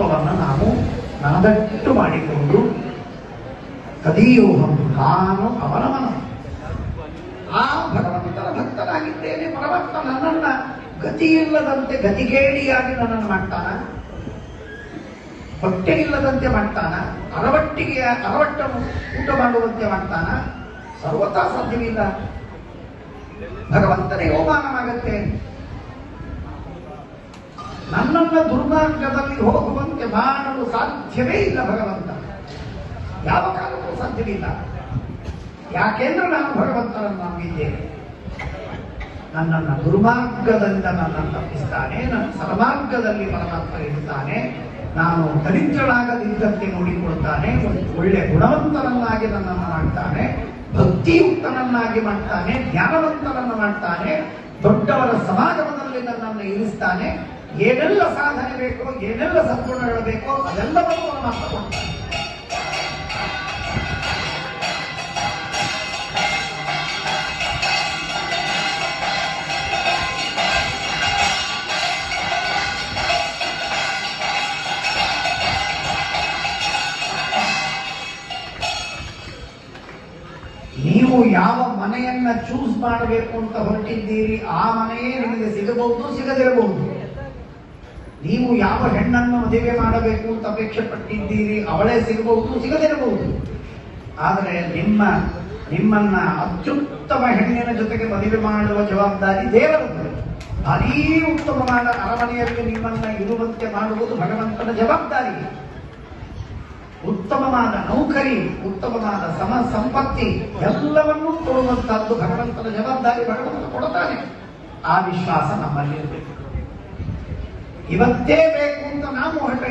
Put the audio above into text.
ತತ್ವವನ್ನು ನಾವು ನನದಟ್ಟು ಮಾಡಿಕೊಂಡು ಕದಿಯೋಹಂ ನಾನು ಅವನವನ. ಆ ಭಗವಂತನ ಭಕ್ತನಾಗಿದ್ದೇನೆ ಪರಮಾತ್ಮ ನನ್ನನ್ನ ಗತಿ ಇಲ್ಲದಂತೆ ಗತಿಗೇಡಿಯಾಗಿ ನನ್ನನ್ನು ಮಾಡ್ತಾನ. ಹೊಟ್ಟೆ ಇಲ್ಲದಂತೆ ಮಾಡ್ತಾನ, ಅರವಟ್ಟಿಗೆ, ಅರವಟ್ಟನ್ನು ಊಟ ಮಾಡುವಂತೆ ಮಾಡ್ತಾನ. ಸರ್ವತಾ ಸಾಧ್ಯವಿಲ್ಲ. ಭಗವಂತನೇ ಅವಮಾನವಾಗತ್ತೆ. ನನ್ನನ್ನ ದುರ್ಮಾರ್ಗದಲ್ಲಿ ಹೋಗುವಂತೆ ಮಾಡಲು ಸಾಧ್ಯವೇ ಇಲ್ಲ ಭಗವಂತ. ಯಾವ ಕಾಲಕ್ಕೂ ಸಾಧ್ಯವಿಲ್ಲ. ಯಾಕೆಂದ್ರೆ ನಾನು ಭಗವಂತನನ್ನು ನಂಬಿದ್ದೇನೆ. ನನ್ನನ್ನು ದುರ್ಮಾರ್ಗದಿಂದ ನನ್ನನ್ನು ತಪ್ಪಿಸ್ತಾನೆ, ನನ್ನ ಸನ್ಮಾರ್ಗದಲ್ಲಿ ಪರಮಾತ್ಮ ಇರುತ್ತಾನೆ ನಾನು ದರಿದ್ರನಾಗದಿದ್ದಂತೆ ನೋಡಿಕೊಳ್ತಾನೆ ಒಳ್ಳೆ ಗುಣವಂತನನ್ನಾಗಿ ನನ್ನನ್ನು ಮಾಡ್ತಾನೆ, ಭಕ್ತಿಯುಕ್ತನನ್ನಾಗಿ ಮಾಡ್ತಾನೆ, ಜ್ಞಾನವಂತನನ್ನು ಮಾಡ್ತಾನೆ, ದೊಡ್ಡವರ ಸಮಾಗಮದಲ್ಲಿ ನನ್ನನ್ನು ಇರಿಸ್ತಾನೆ ಏನೆಲ್ಲ ಸಾಧನೆ ಬೇಕೋ ಏನೆಲ್ಲ ಸದ್ಗುಣಗಳು ಬೇಕೋ ಅದೆಲ್ಲವನ್ನೂ ಪರಮಾತ್ಮ ಕೊಡ್ತಾನೆ ನೀವು ಯಾವ ಮನೆಯನ್ನ ಚೂಸ್ ಮಾಡಬೇಕು ಅಂತ ಹೊರಟಿದ್ದೀರಿ ಆ ಮನೆಯೇ ನಿಮಗೆ ಸಿಗಬಹುದು ಸಿಗದಿರಬಹುದು ನೀವು ಯಾವ ಹೆಣ್ಣನ್ನು ಮದುವೆ ಮಾಡಬೇಕು ಅಂತ ಅಪೇಕ್ಷೆ ಪಟ್ಟಿದ್ದೀರಿ, ಅವಳೇ ಸಿಗಬಹುದು, ಸಿಗದಿರಬಹುದು. ಆದರೆ ನಿಮ್ಮ, ನಿಮ್ಮನ್ನ ಅತ್ಯುತ್ತಮ ಹೆಣ್ಣಿನ ಜೊತೆಗೆ ಮದುವೆ ಮಾಡುವ ಜವಾಬ್ದಾರಿ ದೇವರದ್ದು. ಭಾರೀ ಉತ್ತಮವಾದ ಅರಮನೆಯಲ್ಲಿ ನಿಮ್ಮನ್ನ ಇರುವಂತೆ ಮಾಡುವುದು ಭಗವಂತನ ಜವಾಬ್ದಾರಿ. ಉತ್ತಮವಾದ ನೌಕರಿ, ಉತ್ತಮವಾದ ಸಮ ಸಂಪತ್ತಿ ಎಲ್ಲವನ್ನೂ ಕೊಡುವಂತಹದ್ದು ಭಗವಂತನ ಜವಾಬ್ದಾರಿ, ಭಗವಂತ ಕೊಡುತ್ತಾನೆ. ಆ ವಿಶ್ವಾಸ ನಮ್ಮಲ್ಲಿ ಇರಬೇಕು ಇವತ್ತೇ ಬೇಕು ಅಂತ ನಾವು ಹೊರಟ